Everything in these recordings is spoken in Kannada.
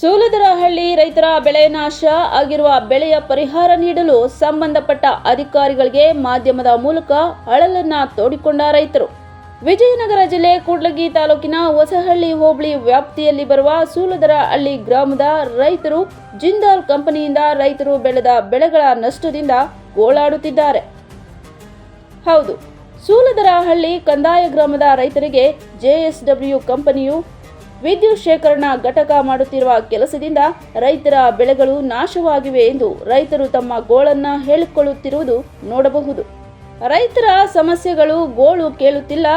ಸೂಲದರಹಳ್ಳಿ ರೈತರ ಬೆಳೆ ನಾಶ ಆಗಿರುವ ಬೆಳೆಯ ಪರಿಹಾರ ನೀಡಲು ಸಂಬಂಧಪಟ್ಟ ಅಧಿಕಾರಿಗಳಿಗೆ ಮಾಧ್ಯಮದ ಮೂಲಕ ಅಳಲನ್ನ ತೋಡಿಕೊಂಡ ರೈತರು. ವಿಜಯನಗರ ಜಿಲ್ಲೆ ಕೂಡ್ಲಗಿ ತಾಲೂಕಿನ ಹೊಸಹಳ್ಳಿ ಹೋಬಳಿ ವ್ಯಾಪ್ತಿಯಲ್ಲಿ ಬರುವ ಸೂಲದರಹಳ್ಳಿ ಗ್ರಾಮದ ರೈತರು ಜಿಂದಾಲ್ ಕಂಪನಿಯಿಂದ ರೈತರು ಬೆಳೆದ ಬೆಳೆಗಳ ನಷ್ಟದಿಂದ ಗೋಳಾಡುತ್ತಿದ್ದಾರೆ. ಹೌದು, ಸೂಲದರಹಳ್ಳಿ ಕಂದಾಯ ಗ್ರಾಮದ ರೈತರಿಗೆ ಜೆಎಸ್ಡಬ್ಲ್ಯೂ ಕಂಪನಿಯು ವಿದ್ಯುತ್ ಶೇಖರಣಾ ಘಟಕ ಮಾಡುತ್ತಿರುವ ಕೆಲಸದಿಂದ ರೈತರ ಬೆಳೆಗಳು ನಾಶವಾಗಿವೆ ಎಂದು ರೈತರು ತಮ್ಮ ಗೋಳನ್ನ ಹೇಳಿಕೊಳ್ಳುತ್ತಿರುವುದು ನೋಡಬಹುದು. ರೈತರ ಸಮಸ್ಯೆಗಳು ಗೋಳು ಕೇಳುತ್ತಿಲ್ಲ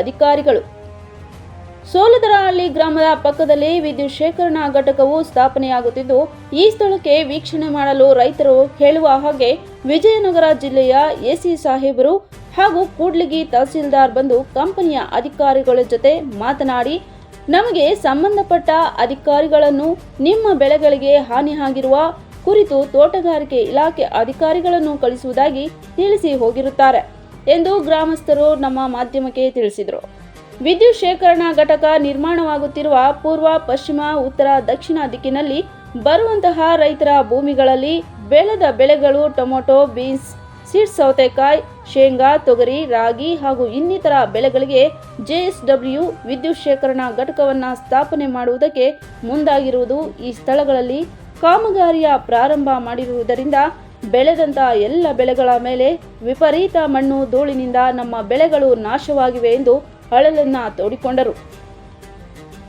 ಅಧಿಕಾರಿಗಳು. ಸೋಲದರಹಳ್ಳಿ ಗ್ರಾಮದ ಪಕ್ಕದಲ್ಲಿ ವಿದ್ಯುತ್ ಶೇಖರಣಾ ಘಟಕವು ಸ್ಥಾಪನೆಯಾಗುತ್ತಿದ್ದು, ಈ ಸ್ಥಳಕ್ಕೆ ವೀಕ್ಷಣೆ ಮಾಡಲು ರೈತರು ಹೇಳುವ ಹಾಗೆ ವಿಜಯನಗರ ಜಿಲ್ಲೆಯ ಎಸಿ ಸಾಹೇಬರು ಹಾಗೂ ಕೂಡ್ಲಿಗಿ ತಹಸೀಲ್ದಾರ್ ಬಂದು ಕಂಪನಿಯ ಅಧಿಕಾರಿಗಳ ಜೊತೆ ಮಾತನಾಡಿ ನಮಗೆ ಸಂಬಂಧಪಟ್ಟ ಅಧಿಕಾರಿಗಳನ್ನು ನಿಮ್ಮ ಬೆಳೆಗಳಿಗೆ ಹಾನಿ ಆಗಿರುವ ಕುರಿತು ತೋಟಗಾರಿಕೆ ಇಲಾಖೆ ಅಧಿಕಾರಿಗಳನ್ನು ಕಳಿಸುವುದಾಗಿ ತಿಳಿಸಿ ಹೋಗಿರುತ್ತಾರೆ ಎಂದು ಗ್ರಾಮಸ್ಥರು ನಮ್ಮ ಮಾಧ್ಯಮಕ್ಕೆ ತಿಳಿಸಿದರು. ವಿದ್ಯುತ್ ಶೇಖರಣಾ ಘಟಕ ನಿರ್ಮಾಣವಾಗುತ್ತಿರುವ ಪೂರ್ವ, ಪಶ್ಚಿಮ, ಉತ್ತರ, ದಕ್ಷಿಣ ದಿಕ್ಕಿನಲ್ಲಿ ಬರುವಂತಹ ರೈತರ ಭೂಮಿಗಳಲ್ಲಿ ಬೆಳೆದ ಬೆಳೆಗಳು ಟೊಮೊಟೊ, ಬೀನ್ಸ್ ಸೀಡ್ ಸೌತೆಕಾಯಿ ಶೇಂಗಾ, ತೊಗರಿ, ರಾಗಿ ಹಾಗೂ ಇನ್ನಿತರ ಬೆಳೆಗಳಿಗೆ ಜೆಎಸ್ಡಬ್ಲ್ಯೂ ವಿದ್ಯುತ್ ಶೇಖರಣಾ ಘಟಕವನ್ನು ಸ್ಥಾಪನೆ ಮಾಡುವುದಕ್ಕೆ ಮುಂದಾಗಿರುವುದು ಈ ಸ್ಥಳಗಳಲ್ಲಿ ಕಾಮಗಾರಿಯ ಪ್ರಾರಂಭ ಮಾಡಿರುವುದರಿಂದ ಬೆಳೆದಂತ ಎಲ್ಲ ಬೆಳೆಗಳ ಮೇಲೆ ವಿಪರೀತ ಮಣ್ಣು ಧೂಳಿನಿಂದ ನಮ್ಮ ಬೆಳೆಗಳು ನಾಶವಾಗಿವೆ ಎಂದು ಅಳಲನ್ನ ತೋಡಿಕೊಂಡರು.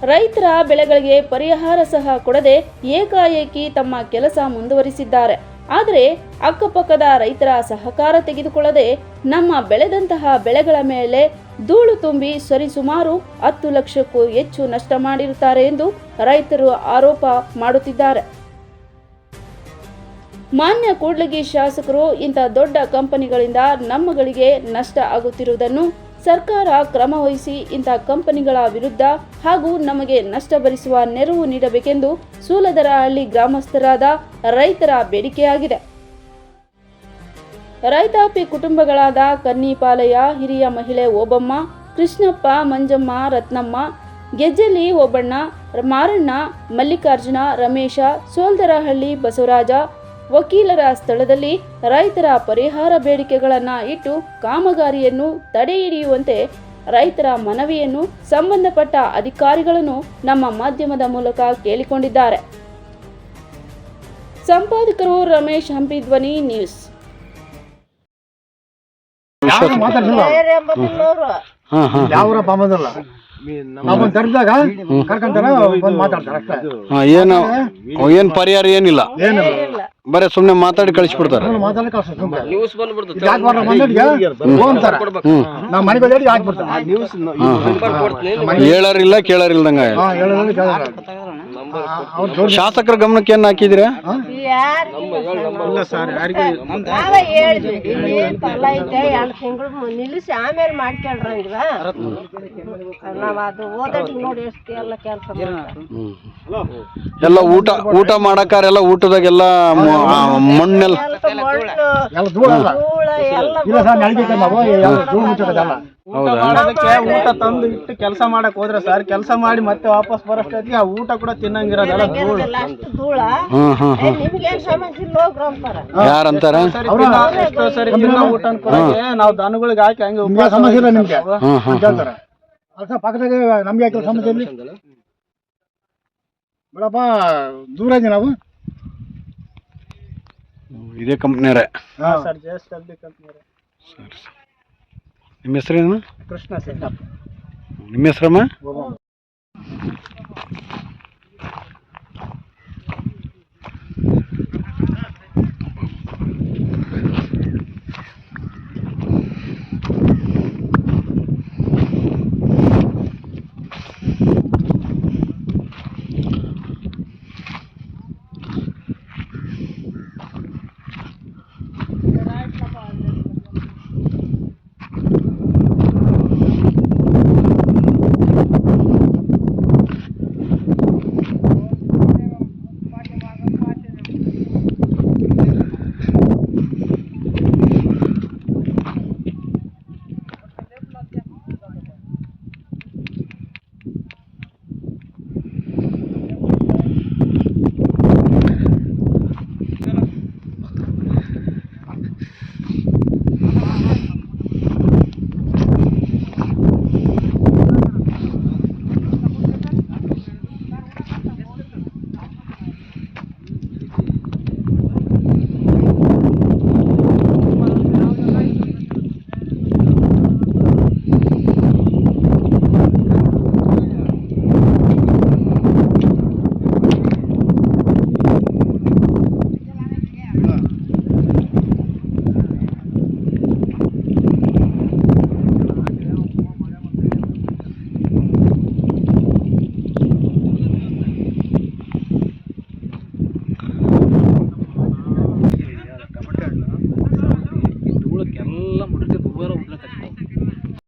ರೈತರ ಬೆಳೆಗಳಿಗೆ ಪರಿಹಾರ ಸಹ ಕೊಡದೆ ಏಕಾಏಕಿ ತಮ್ಮ ಕೆಲಸ ಮುಂದುವರಿಸಿದ್ದಾರೆ. ಆದರೆ ಅಕ್ಕಪಕ್ಕದ ರೈತರ ಸಹಕಾರ ತೆಗೆದುಕೊಳ್ಳದೆ ನಮ್ಮ ಬೆಳೆದಂತಹ ಬೆಳೆಗಳ ಮೇಲೆ ಧೂಳು ತುಂಬಿ ಸರಿಸುಮಾರು ಹತ್ತು ಲಕ್ಷಕ್ಕೂ ಹೆಚ್ಚು ನಷ್ಟ ಮಾಡಿರುತ್ತಾರೆ ಎಂದು ರೈತರು ಆರೋಪ ಮಾಡುತ್ತಿದ್ದಾರೆ. ಮಾನ್ಯ ಕೂಡ್ಲಗಿ ಶಾಸಕರು ಇಂಥ ದೊಡ್ಡ ಕಂಪನಿಗಳಿಂದ ನಮ್ಮಗಳಿಗೆ ನಷ್ಟ ಆಗುತ್ತಿರುವುದನ್ನು ಸರ್ಕಾರ ಕ್ರಮ ವಹಿಸಿ ಇಂಥ ಕಂಪನಿಗಳ ವಿರುದ್ಧ ಹಾಗೂ ನಮಗೆ ನಷ್ಟ ಭರಿಸುವ ನೆರವು ನೀಡಬೇಕೆಂದು ಸೂಲದರಹಳ್ಳಿ ಗ್ರಾಮಸ್ಥರಾದ ರೈತರ ಬೇಡಿಕೆಯಾಗಿದೆ. ರೈತಾಪಿ ಕುಟುಂಬಗಳಾದ ಕನ್ನಿಪಾಲಯ್ಯ, ಹಿರಿಯ ಮಹಿಳೆ ಓಬಮ್ಮ, ಕೃಷ್ಣಪ್ಪ, ಮಂಜಮ್ಮ, ರತ್ನಮ್ಮ, ಗೆಜ್ಜಲಿ ಓಬಣ್ಣ, ಮಾರಣ್ಣ, ಮಲ್ಲಿಕಾರ್ಜುನ, ರಮೇಶ, ಸೋಲ್ದರಹಳ್ಳಿ ಬಸವರಾಜ ವಕೀಲರ ಸ್ಥಳದಲ್ಲಿ ರೈತರ ಪರಿಹಾರ ಬೇಡಿಕೆಗಳನ್ನು ಇಟ್ಟು ಕಾಮಗಾರಿಯನ್ನು ತಡೆ ಹಿಡಿಯುವಂತೆ ರೈತರ ಮನವಿಯನ್ನು ಸಂಬಂಧಪಟ್ಟ ಅಧಿಕಾರಿಗಳನ್ನು ನಮ್ಮ ಮಾಧ್ಯಮದ ಮೂಲಕ ಕೇಳಿಕೊಂಡಿದ್ದಾರೆ. ಸಂಪಾದಕರು ರಮೇಶ್ ಹಂಪಿ ಧ್ವನಿ ನ್ಯೂಸ್. ಏನು ಏನ್ ಪರಿಹಾರ ಏನಿಲ್ಲ. ಬರೀ ಸುಮ್ನೆ ಮಾತಾಡಿ ಕಳಿಸ್ಬಿಡ್ತಾರೆ ಮಾತಾಡಿ ಕಳ್ಸ ಸುಮ್ಮನೆ ಯಾಕೆ ಬರ್ರ ಮಂದಿಗೆ ಹೋಗ್ತಾರ ನಾವು ಮನೆಗೆ ಹೋಗಿ ಯಾಕೆ ಬರ್ತಾರೆ ಹೇಳರಿಲ್ಲ ಕೇಳರಿಲ್ದಂಗ ಹಾ ಹೇಳೋದ್ರಲ್ಲಿ ಕೇಳಲ್ಲ. ಅವ್ರು ದೊಡ್ಡ ಶಾಸಕರ ಗಮನಕ್ಕೆ ಏನ್ ಹಾಕಿದ್ರೆ ನಾವೇ ಹೇಳಿದ್ವಿ ಇಲ್ಲಿ ಫಲ ಐತೆ ಎರಡು ತಿಂಗಳು ನಿಲ್ಲಿಸಿ ಆಮೇಲೆ ಮಾಡ್ಕೊಂಡ್ರಂಗಿಲ್ಲ ನಾವ್ ಅದು ನೋಡಿ ಎಷ್ಟು ಎಲ್ಲ ಕೆಲಸ ಎಲ್ಲ ಊಟ ಊಟ ಮಾಡಕ್ಕಾರೆಲ್ಲ ಊಟದಾಗೆಲ್ಲ ಮ- ಆ, ಮಣ್ಣೆಲ್ಲ ಮಣ್ಣು ಎಲ್ಲ ಧೂಳ ಎಲ್ಲ ನಾವು ಹೌದಾ? ಮಾಡೋದಕ್ಕೆ ಊಟ ತಂದು ಇಟ್ಟು ಕೆಲಸ ಮಾಡಕ್ ಹೋದ್ರೆ ಸರ್ ಕೆಲಸ ಮಾಡಿ ಮತ್ತೆ ವಾಪಸ್ ಬರೋಷ್ಟೊತ್ತಿಗೆ ಆ ಊಟ ಕೂಡ ತಿನ್ನಂಗಿರೋದಲ್ಲ ಧೂಳು ಗೆಲ್ಲ ಅಷ್ಟು ಧೂಳ? ಹ್ಮ್ ಹ್ಮ್ ಏ, ನಿಮ್ಗೇನ್ ಸಮಸ್ಯೆ? ಇಲ್ಲ ಹೋಗ್ರಿ ಅಂತಾರ ಯಾರಂತಾರ? ಎಷ್ಟೋ ಸರಿ ತಿನ್ನೋ ಊಟ ಅನ್ಕೊಳಕ್ಕೆ ನಾವು ದನಗಳಿಗೆ ಹಾಕಿ ಹಂಗೆ ನಿಮ್ಗೆ ಉಪವಾಸ ಸಮಸ್ಯೆ ಇಲ್ಲ ನಿಮ್ಗೆ? ಹ್ಮ್ ಹ್ಮ್ ಕೇಳ್ತಾರೆ. ಅಲ್ಲ ಸರ್ ಪಕ್ಕದಾಗ ನಮ್ಗೆ ಯಾಕೆ ಸಮಸ್ಯೆ ಇಲ್ಲ? ಬಿಡಪ್ಪ ದೂರ ಇದೀವಿ ನಾವು? ಇದೇ ಕಂಪ್ನಿಯರೇ ಹಾ. ಸರ್ ಜಸ್ಟ್ ಅಲ್ಲಿ ಕಂಪ್ನಿ ನಿಮ್ಮ ಹೆಸರೇನು? ಕೃಷ್ಣ ಸರ್ ನಿಮ್ಮ ಹೆಸರಮ್ಮ.